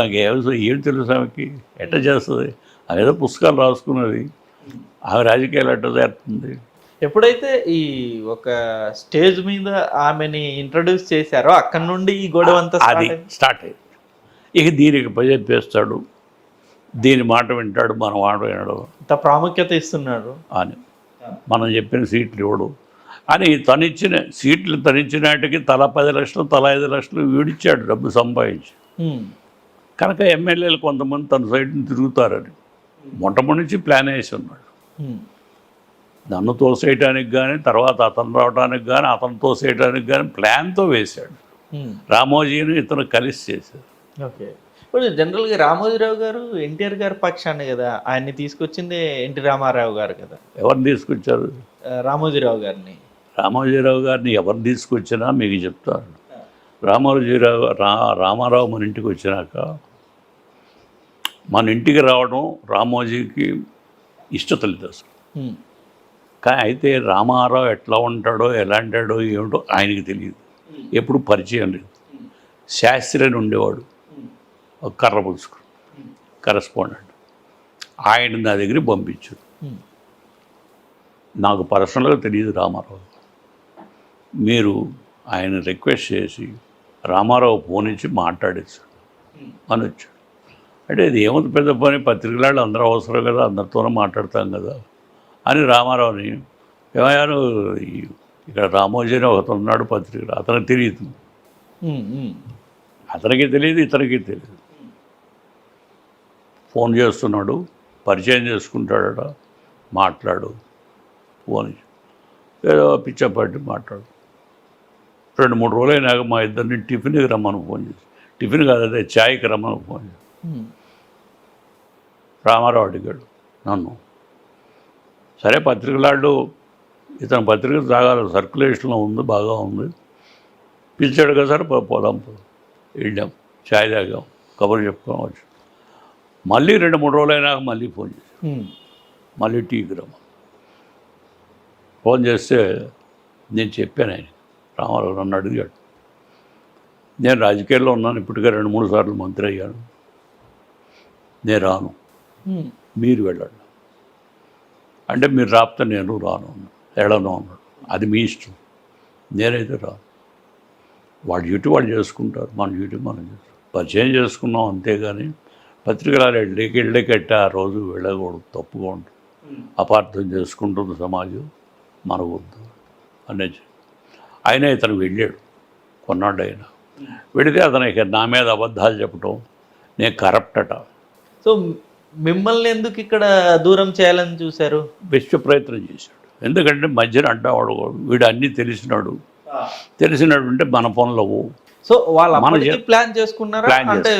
నాకు ఏం ఏం తెలుసు ఆమెకి ఎట్ట చేస్తుంది? అదేదో పుస్తకాలు రాసుకున్నది. ఆమె రాజకీయాలు ఎట్ట చేస్తుంది? ఎప్పుడైతే ఈ ఒక స్టేజ్ మీద ఆమెని ఇంట్రడ్యూస్ చేశారో అక్కడ నుండి ఈ గొడవ అంతా అది. స్టార్ట్ అయింది. ఇక దీనికి చెప్పేస్తాడు దీని మాట వింటాడు మన మాట వినడు. ఇంత ప్రాముఖ్యత ఇస్తున్నాడు. అని. మనం చెప్పిన సీట్లు ఇవ్వడు. అని తనిచ్చిన సీట్లు తనిచ్చినాటికి తల పది లక్షలు తల ఐదు లక్షలు వీడిచ్చాడు డబ్బు సంపాదించి. కనుక ఎమ్మెల్యేలు కొంతమంది తన సైడ్ని తిరుగుతారని. మొట్టమొదటి నుంచి ప్లాన్ వేసి ఉన్నాడు నన్ను తోసేయటానికి కానీ తర్వాత అతను రావడానికి కానీ అతను తోసేయటానికి కానీ ప్లాన్తో వేశాడు. రామోజీని ఇతను కలిసి చేశాడు ఓకే. ఇప్పుడు జనరల్గా రామోజీరావు గారు ఎన్టీఆర్ గారి పక్షాన్ని కదా ఆయన్ని తీసుకొచ్చింది ఎన్టీ రామారావు గారు కదా. ఎవరిని తీసుకొచ్చారు? రామోజీరావు గారిని. రామోజీరావు గారిని ఎవరు తీసుకొచ్చినా మీకు చెప్తారు. రామోజీరావు రా రామారావు మన ఇంటికి వచ్చినాక మన ఇంటికి రావడం రామోజీకి ఇష్టత లేదు అసలు కానీ అయితే రామారావు ఎట్లా ఉంటాడో ఎలా అంటాడో ఏమిటో ఆయనకి తెలియదు. ఎప్పుడు పరిచయం లేదు. శాస్త్రి అని ఉండేవాడు ఒక కర్ర పులుసుకు కరెస్పాండెంట్. ఆయన నా దగ్గరికి పంపించాడు. నాకు పర్సనల్గా తెలియదు రామారావు. మీరు ఆయన రిక్వెస్ట్ చేసి రామారావు ఫోన్ ఇచ్చి మాట్లాడేశాడు అని వచ్చాడు. అంటే ఇది ఏముంది పెద్ద పని? పత్రికలాళ్ళు అందరూ అవసరం కదా అందరితోనే మాట్లాడతాం కదా అని రామారావుని ఏమయ్యాను ఇక్కడ రామోజీ అని ఒకతను ఉన్నాడు పత్రికలు అతనికి తెలియదు. అతనికి తెలియదు ఇతనికి తెలియదు. ఫోన్ చేస్తున్నాడు పరిచయం చేసుకుంటాడట మాట్లాడు ఫోన్. ఏదో పిచ్చపాటి మాట్లాడు. రెండు మూడు రోజులు అయినాక మా ఇద్దరిని టిఫిన్కి రమ్మని ఫోన్ చేసి. టిఫిన్ కాదు అదే ఛాయ్కి రమ్మని ఫోన్ చేసి. రామారావు అడిగాడు నన్ను. సరే పత్రికలాడు ఇతని పత్రిక సాగాలి సర్క్యులేషన్లో ఉంది బాగా ఉంది. పిలిచాడు కదా సార్ పోదాం. వెళ్ళాం ఛాయ్ తాగాం కబుర్లు చెప్పుకోవడం వచ్చి. మళ్ళీ రెండు మూడు రోజులు అయినాక మళ్ళీ ఫోన్ చేసి మళ్ళీ టీకి రమ్మ ఫోన్ చేస్తే నేను చెప్పాను ఆయన రామారావు నన్ను అడిగాడు. నేను రాజకీయాల్లో ఉన్నాను ఇప్పటికే రెండు మూడు సార్లు మంత్రి అయ్యాను. నేను రాను. మీరు వెళ్ళండి. అంటే మీరు రాపితే నేను రాను. వెళ్ళను అన్నాడు. అది మీ ఇష్టం. నేనైతే రాను. వాడి డ్యూటీ వాళ్ళు చేసుకుంటారు మన డ్యూటీ మనం చేసుకుంటాం. పరిచయం చేసుకున్నాం అంతేగాని పత్రికలు వెళ్ళకి వెళ్ళకెట్ట ఆ రోజు వెళ్ళకూడదు తప్పుగా ఉంటుంది. అపార్థం చేసుకుంటుంది సమాజం మన వద్దు అనేది ఆయన ఇతను వెళ్ళాడు. కొన్నాడు ఆయన వెళితే అతనికి నా మీద అబద్ధాలు చెప్పటం నేను కరప్ట్ అట. సో మిమ్మల్ని ఎందుకు ఇక్కడ దూరం చేయాలని చూశారు? విశ్వ ప్రయత్నం చేశాడు. ఎందుకంటే మధ్యన అంటావాడు వీడు అన్నీ తెలిసినాడు. తెలిసినాడు అంటే మన పనులు అవ్వు. సో వాళ్ళు మన ప్లాన్ చేసుకున్నారా? అంటే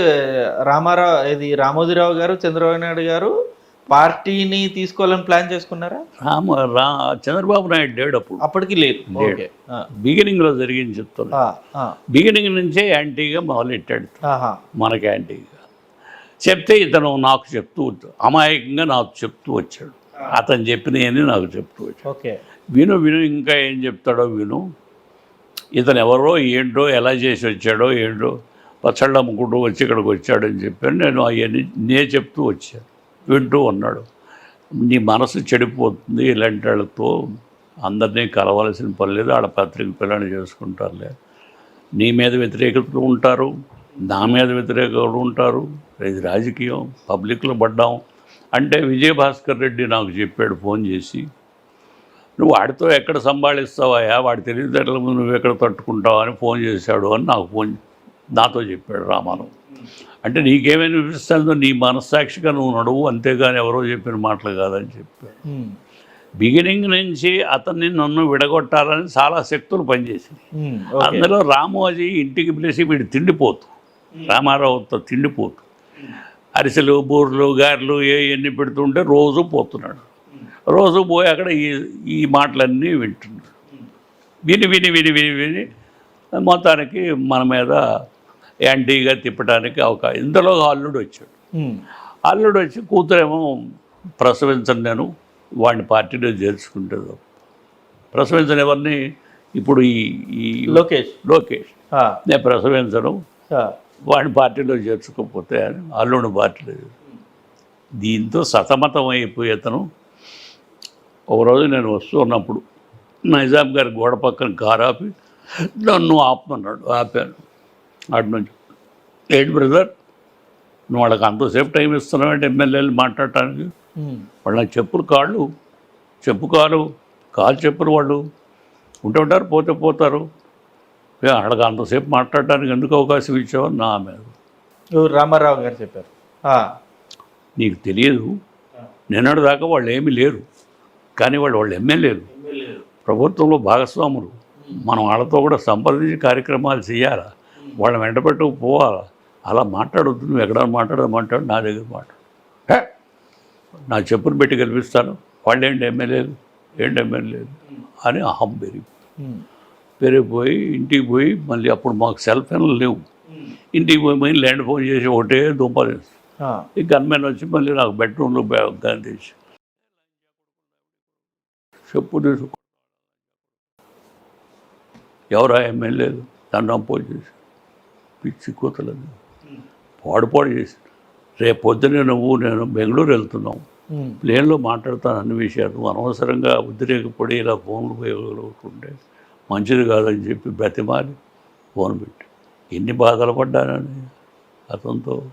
రామారావు ఇది రామోజీరావు గారు చంద్రబాబు నాయుడు గారు పార్టీని తీసుకోవాలని ప్లాన్ చేసుకున్నారా? రామ రా చంద్రబాబు నాయుడు లేడు అప్పుడు. అప్పటికి లేదు. ఓకే. ఆ, బిగినింగ్లో జరిగింది చెప్తాను ఆ, ఆ, బిగినింగ్ నుంచే యాంటీగా మొదలెట్టాడు మనకి యాంటీగా. చెప్తే ఇతను నాకు చెప్తూ అమాయకంగా నాకు చెప్తూ వచ్చాడు. అతను చెప్పినవన్నీ నాకు చెప్తూ వచ్చాడు. ఓకే. విను విను ఇంకా ఏం చెప్తాడో విను. ఇతను ఎవరో ఏంటో ఎలా చేసి వచ్చాడో ఏంటో పచ్చళ్ళు అమ్ముకుంటూ వచ్చి ఇక్కడికి వచ్చాడని చెప్పాను నేను అవన్నీ నే చెప్తూ వచ్చాను. వింటూ ఉన్నాడు. నీ మనసు చెడిపోతుంది ఇలాంటి వాళ్ళతో అందరినీ కలవాల్సిన పని లేదు. ఆడ పత్రిక పిల్లని చేసుకుంటారులే. నీ మీద వ్యతిరేకతలు ఉంటారు. నా మీద వ్యతిరేకతలు ఉంటారు. ఇది రాజకీయం. పబ్లిక్లో పడ్డాం. అంటే విజయభాస్కర్ రెడ్డి నాకు చెప్పాడు ఫోన్ చేసి నువ్వు వాడితో ఎక్కడ సంభాళిస్తావా వాడి తెలివితేటల ముందు నువ్వు ఎక్కడ తట్టుకుంటావు? అని ఫోన్ చేశాడు అని నాకు ఫోన్ నాతో చెప్పాడు రామారావు. అంటే నీకేమనిపిస్తుందో నీ మనస్సాక్షిగా నువ్వు నడువు అంతేగాని ఎవరో చెప్పిన మాటలు కాదని చెప్పాడు ఉమ్, బిగినింగ్ నుంచి అతన్ని నన్ను విడగొట్టాలని చాలా శక్తులు పనిచేసింది అందులో రామోజీ ఇంటికి పిలిచి వీడు తిండిపోతు. రామారావుతో తిండిపోతు. అరిసెలు బూర్లు గారెలు ఏ ఎన్ని పెడుతుంటే రోజు పోతున్నాడు. రోజు పోయి అక్కడ ఈ ఈ మాటలన్నీ వింటున్నాడు. విని విని విని విని విని మొత్తానికి మన మీద యాంటీగా తిప్పడానికి అవకాశం ఇందులో అల్లుడు వచ్చాడు. అల్లుడు వచ్చి కూతురేమో ప్రసవించను నేను వాడిని పార్టీలో చేర్చుకుంటుంది ప్రసవించని ఎవరిని? ఇప్పుడు ఈ ఈ లోకేష్. లోకేష్. నేను ప్రసవించను వాడిని పార్టీలో చేర్చుకోకపోతే అని అల్లుడిని పార్టీలో దీంతో సతమతం అయిపోయి అతను. ఒకరోజు నేను వస్తూ ఉన్నప్పుడు నైజాం గారి గోడ పక్కన కారు ఆపి నన్ను ఆపమన్నాడు ఆపాను. అటు నుంచి. ఏంటి బ్రదర్? నువ్వు వాళ్ళకి అంతసేపు టైం ఇస్తున్నావు అంటే ఎమ్మెల్యేలు మాట్లాడటానికి. వాళ్ళు చెప్పులు కాళ్ళు. చెప్పు కాలు. కాలు చెప్పులు వాళ్ళు. ఉంటే ఉంటారు పోతే పోతారు. వాళ్ళకి అంతసేపు మాట్లాడటానికి ఎందుకు అవకాశం ఇచ్చావు నా మీద. రామారావు గారు చెప్పారు. నీకు తెలియదు. నిన్నటి దాకా వాళ్ళు ఏమీ లేరు. కానీ వాళ్ళు వాళ్ళు ఎమ్మెల్యేలు. ప్రభుత్వంలో భాగస్వాములు. మనం వాళ్ళతో కూడా సంప్రదించి కార్యక్రమాలు చేయాలా? వాళ్ళని వెంట పెట్టుకు పోవాలా? అలా మాట్లాడొద్దు నువ్వు ఎక్కడ మాట్లాడదు మాట్లాడు నా దగ్గర మాట్లాడు హే! నా చెప్పులు పెట్టి కల్పిస్తాను వాళ్ళు ఏంటి ఎమ్మెల్యేలు? ఏంటి ఎమ్మెల్యేలు? అని అహం పెరిగి. పెరిగిపోయి ఇంటికి పోయి మళ్ళీ అప్పుడు మాకు సెల్ ఫోన్లు లేవు. ఇంటికి పోయి మళ్ళీ ల్యాండ్ ఫోన్ చేసి ఒకటే దుంపలు. ఈ గన్మెన్ వచ్చి మళ్ళీ నాకు బెడ్రూమ్లో గన్ తీసి చెప్పు తీసుకో. ఎవరా ఎమ్మెల్యేలు? నన్ను అపోజ్ చేసి. పిచ్చి కూతలేదు. పాడు పాడు చేసి రేపు పొద్దునే నువ్వు నేను బెంగళూరు వెళ్తున్నాం. ప్లేన్లో మాట్లాడతాను అన్ని విషయాలు. అనవసరంగా ఉద్రేకపడి ఇలా ఫోన్లు ఉపయోగలుగుతుంటే మంచిది కాదని చెప్పి బ్రతిమాలి. ఫోన్ పెట్టి. ఎన్ని బాధలు పడ్డానని అతనితో.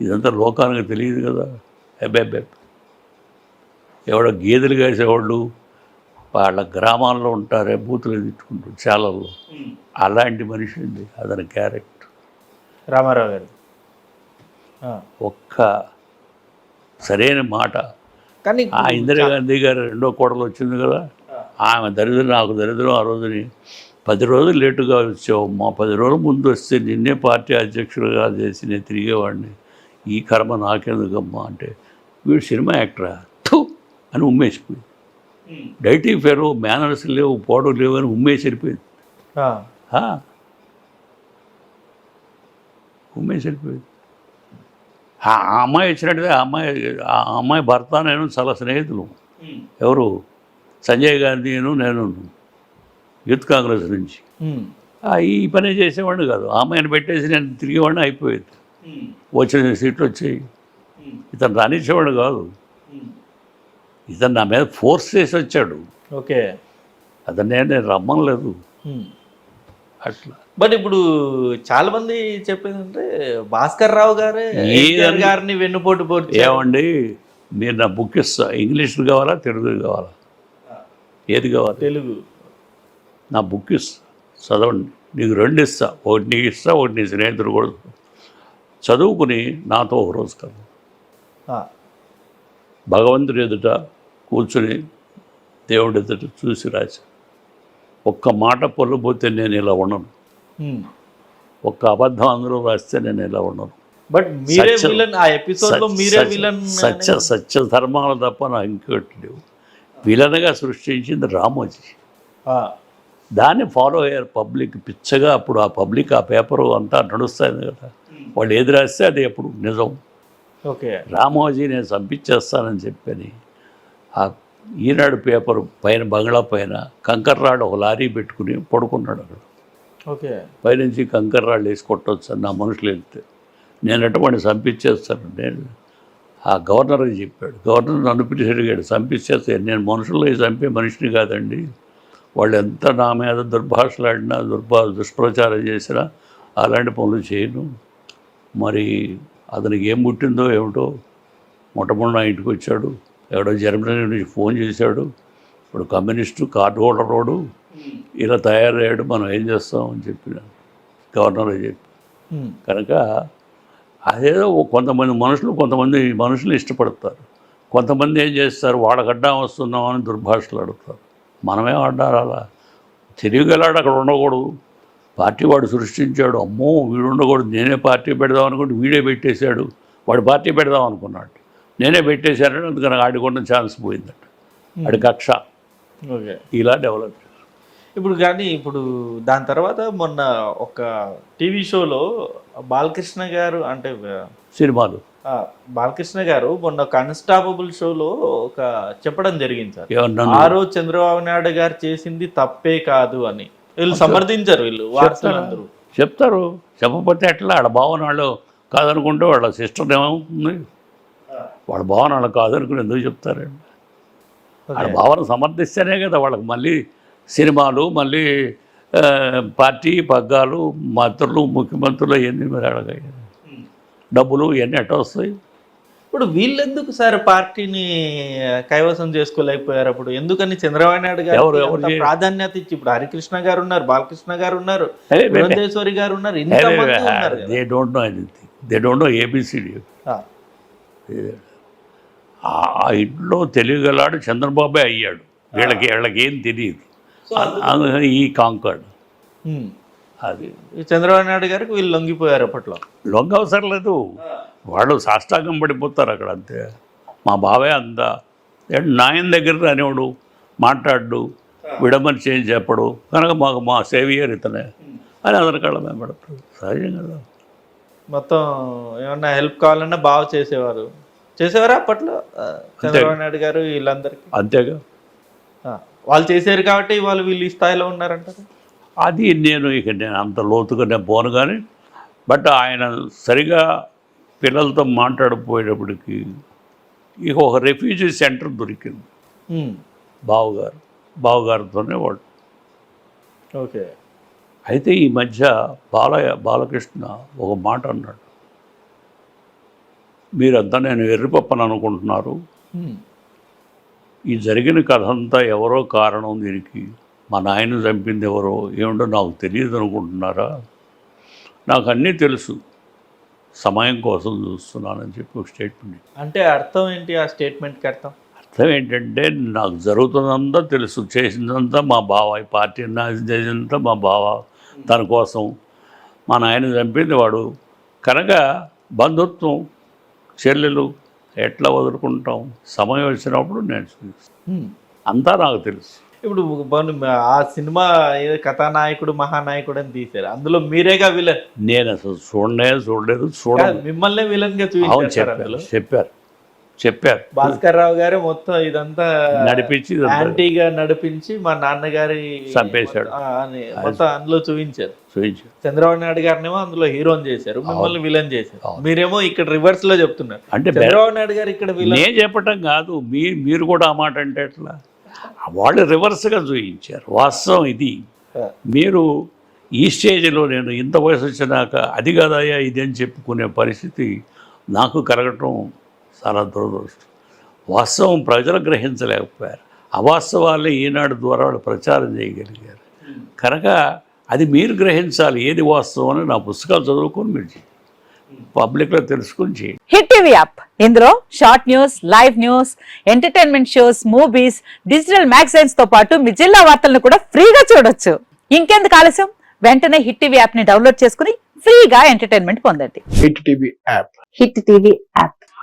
ఇదంతా లోకానికి తెలియదు కదా. అబ్బెబ్బె ఎవడో గేదెలు కాసేవాళ్ళు వాళ్ళ గ్రామాల్లో ఉంటారే బూతులు తిట్టుకుంటారు చాలల్లో. అలాంటి మనిషి ఉంది అతని క్యారెక్టర్. రామారావు గారు. ఒక్క సరైన మాట. కానీ ఆ ఇందిరాగాంధీ గారు రెండో కోడలు వచ్చింది కదా. ఆమె దరిద్రం నాకు దరిద్రం ఆ రోజుని. పది రోజులు లేటుగా వచ్చావు. మా పది రోజుల ముందు వస్తే నిన్నే పార్టీ అధ్యక్షులుగా చేసి నేను తిరిగేవాడిని. ఈ కర్మ నాకెందుకమ్మా అంటే వీడు సినిమా యాక్టరా? థు! అని ఉమ్మేసిపోయింది. డైటీ ఫెరో మేనర్స్ లేవు పోడు లేవు అని ఉమ్మేసి వెళ్ళిపోయింది. ఉమ్మేసి వెళ్ళిపోయింది ఆ అమ్మాయి వచ్చినట్టుగా ఆ అమ్మాయి ఆ అమ్మాయి భర్త నేను చాలా స్నేహితులు. ఎవరు? సంజయ్ గాంధీను నేను యూత్ కాంగ్రెస్ నుంచి. ఈ పని చేసేవాడిని కాదు. ఆ అమ్మాయిని పెట్టేసి నేను తిరిగేవాడిని అయిపోయేది. వచ్చిన సీట్లు వచ్చాయి. ఇతను రానిచ్చేవాడు కాదు. ఇతను నా మీద ఫోర్స్ చేసి వచ్చాడు. ఓకే. అతను నేను ఉమ్. అట్లా. బట్ ఇప్పుడు చాలా మంది చెప్పేది అంటే భాస్కర్ రావు గారే గారిని వెన్నుపోటు పోటీ ఏమండి మీరు నా బుక్ ఇస్తా. ఇంగ్లీష్లో కావాలా తెలుగు కావాలా? ఏది కావాలి? తెలుగు. నా బుక్ ఇస్తా. చదవండి. నీకు రెండు ఇస్తా. ఒకటి నీకు ఇస్తా ఒకటి నీ స్నేహితుడు కూడా చదువుకుని నాతో ఒక రోజు కదా. భగవంతుడి ఎదుట కూర్చుని దేవుడి ఎదుట చూసి రాశా ఒక్క మాట పొల్లబోతే నేను ఇలా ఉండను. ఉమ్. ఒక్క అబద్ధం అందులో రాస్తే నేను ఇలా ఉండను. బట్ మీరే. విలన్ ఆ మీరే విలన్ సత్య సత్య ధర్మాలు తప్ప నాకు ఇంకోటి లేవు. విలన్గా సృష్టించింది రామోజీ. దాన్ని ఫాలో అయ్యారు పబ్లిక్ పిచ్చగా అప్పుడు ఆ పబ్లిక్ ఆ పేపరు అంతా నడుస్తుంది కదా. వాళ్ళు ఏది రాస్తే అది ఎప్పుడు నిజం. ఓకే రామోజీ నేను చంపించేస్తానని చెప్పని ఆ ఈనాడు పేపర్ పైన బంగ్లా పైన కంకర్రాడు ఒక లారీ పెట్టుకుని పడుకున్నాడు అక్కడ. ఓకే. పైనుంచి కంకర్రాళ్ళు వేసి కొట్టొచ్చు అని నా మనుషులు వెళ్తే. నేను అటువంటి చంపించేస్తాను నేను ఆ గవర్నర్కి చెప్పాడు. గవర్నర్ నన్ను పిలిచి అడిగాడు చంపించేస్తాను నేను మనుషుల్లో చంపే మనిషిని కాదండి. వాళ్ళు ఎంత నా మీద దుర్భాషలాడినా దుర్భా దుష్ప్రచారం చేసినా అలాంటి పనులు చేయను. మరి అతనికి ఏం పుట్టిందో ఏమిటో మొట్టమొదటి నా ఇంటికి వచ్చాడు. ఎవడో జర్మనీ నుంచి ఫోన్ చేశాడు. ఇప్పుడు కమ్యూనిస్టు కార్డు హోల్డరోడు ఇలా తయారయ్యాడు. మనం ఏం చేస్తాం అని చెప్పిన గవర్నర్ చెప్పి. కనుక అదేదో కొంతమంది మనుషులు కొంతమంది మనుషులు ఇష్టపడతారు. కొంతమంది ఏం చేస్తారు? అడ్డం వస్తున్నాం అని దుర్భాషలు అడుగుతారు. మనమే అడ్డారు అలా. తెలియగలాడు అక్కడ ఉండకూడదు. పార్టీ వాడు సృష్టించాడు. అమ్మో వీడు ఉండకూడదు. నేనే పార్టీ పెడదాం అనుకుంటే వీడే పెట్టేశాడు. వాడు పార్టీ పెడదాం అనుకున్నాడు. నేనే పెట్టేశానని అందుకని ఆడికొన్న ఛాన్స్ పోయిందట. ఆడి కక్ష. ఓకే. ఇలా డెవలప్ ఇప్పుడు కానీ ఇప్పుడు దాని తర్వాత మొన్న ఒక టీవీ షోలో బాలకృష్ణ గారు అంటే సినిమాలు. బాలకృష్ణ గారు మొన్న కన్స్టాపబుల్ షోలో ఒక చెప్పడం జరిగింది సార్. ఆ రోజు చంద్రబాబు నాయుడు గారు చేసింది తప్పే కాదు అని. వీళ్ళు సమర్థించారు వీళ్ళు వార్తలందరూ చెప్తారు. చెప్పకపోతే ఎట్లా? వాళ్ళ భావన వాళ్ళు కాదనుకుంటే వాళ్ళ సిస్టర్ ఏమవుతుంది వాళ్ళ భావన వాళ్ళు కాదనుకుని ఎందుకు చెప్తారండి? వాళ్ళ భావన సమర్థిస్తేనే కదా వాళ్ళకి మళ్ళీ సినిమాలు మళ్ళీ పార్టీ పగ్గాలు మంత్రులు ముఖ్యమంత్రులు ఇవన్నీ మరి అడగాయి డబ్బులు ఇవన్నీ ఎట్ట వస్తాయి? ఇప్పుడు వీళ్ళెందుకు సార్ పార్టీని కైవసం చేసుకోలేకపోయారు అప్పుడు? ఎందుకని చంద్రబాబు నాయుడు గారు ప్రాధాన్యత ఇచ్చి ఇప్పుడు హరికృష్ణ గారు ఉన్నారు బాలకృష్ణ గారు ఉన్నారు. They don't know anything they don't know A B C D ఆ, ఇంట్లో తెలియగలాడు చంద్రబాబే అయ్యాడు. వీళ్ళకి వీళ్ళకి ఏం తెలియదు. ఈ కాంకర్డ్. అది. చంద్రబాబు నాయుడు గారికి వీళ్ళు లొంగిపోయారు అప్పట్లో. లొంగ అవసరం లేదు వాళ్ళు సాష్టాంగం పడిపోతారు అక్కడ అంతే. మా బావే అంత నాయన దగ్గర అనేవాడు మాట్లాడు. విడమని చేంజ్ చెప్పడు. కనుక మాకు మా సేవియర్ ఇతనే. అని అందరి కళ్ళ మేము పడతారు సహజం కదా. మొత్తం ఏమన్నా హెల్ప్ కావాలన్నా బాగా చేసేవారు. చేసేవారా అప్పట్లో? చంద్రబాబు నాయుడు గారు వీళ్ళందరికీ? అంతేగా. వాళ్ళు చేశారు కాబట్టి వాళ్ళు వీళ్ళు ఈ స్థాయిలో ఉన్నారంటారు? అది నేను ఇక నేను అంత లోతుగా నేను పోను కానీ బట్ ఆయన సరిగా పిల్లలతో మాట్లాడిపోయేటప్పటికి ఇక ఒక రెఫ్యూజీ సెంటర్ దొరికింది. బావగారు. బావగారితోనే వాడు ఓకే. అయితే ఈ మధ్య బాలయ్య బాలకృష్ణ ఒక మాట అన్నాడు. మీరంతా నేను ఎర్రిపప్పని అనుకుంటున్నారు. ఈ జరిగిన కథ అంతా ఎవరో కారణం దీనికి. మా నాయన చంపింది ఎవరో ఏమిటో నాకు తెలియదు అనుకుంటున్నారా? నాకు అన్నీ తెలుసు. సమయం కోసం చూస్తున్నానని చెప్పి ఒక స్టేట్మెంట్ అంటే అర్థం ఏంటి ఆ స్టేట్మెంట్కి అర్థం? అర్థం ఏంటంటే నాకు జరుగుతున్నంతా తెలుసు. చేసిందంతా మా బావ ఈ పార్టీ నాశనం చేసిందంతా మా బావ తన కోసం మా నాయన చంపింది వాడు. కనుక బంధుత్వం చెల్లెలు ఎట్లా వదులుకుంటాం? సమయం వచ్చినప్పుడు నేను. అంతా నాకు తెలుసు. ఇప్పుడు ఆ సినిమా కథానాయకుడు మహానాయకుడు అని తీశారు. అందులో మీరేగా విలన్? నేను అసలు చూడనే చూడలేదు చూడ మిమ్మల్నే విలన్గా అవును చూపించారు చెప్పారు. చెప్పారు. భాస్కర్ రావు గారు మొత్తం ఇదంతా నడిపించి యాంటీగా నడిపించి మా నాన్నగారి చంపేశాడు. మొత్తం అందులో చూపించారు. చూపించారు. చంద్రబాబు నాయుడు గారినేమో అందులో హీరోని చేశారు మిమ్మల్ని విలన్ చేశారు. మీరేమో ఇక్కడ రివర్స్లో చెప్తున్నారు. అంటే చంద్రబాబు నాయుడు గారు ఇక్కడ నేను చెప్పటం కాదు మీ మీరు కూడా ఆ మాట అంటే ఎట్లా? వాళ్ళు రివర్స్గా చూపించారు. వాస్తవం ఇది. మీరు ఈ స్టేజ్లో నేను ఇంత వయసు వచ్చినాక అది కాదయ్యా ఇది అని చెప్పుకునే పరిస్థితి నాకు కలగటం చాలా దురదృష్టం వాస్తవం ప్రజలు గ్రహించలేకపోయారు. అవాస్తవాలే ఈనాడు ద్వారా వాళ్ళు ప్రచారం చేయగలిగారు. కనుక అది మీరు గ్రహించాలి. ఏది వాస్తవం అని నా పుస్తకాలు చదువుకొని మీరు చేయండి పబ్లిక్లో తెలుసుకొని చేయండి హిట్ టీవీ యాప్. ఇందులో short news live news entertainment shows movies digital మ్యాగజైన్స్తో పాటు మీ జిల్లా వార్తలను కూడా ఫ్రీగా చూడొచ్చు. ఇంకెందుకు ఆలస్యం? వెంటనే హిట్ టీవీ యాప్ని డౌన్లోడ్ చేసుకుని ఫ్రీగా ఎంటర్టైన్మెంట్ పొందండి. Hit TV app. Hit TV app.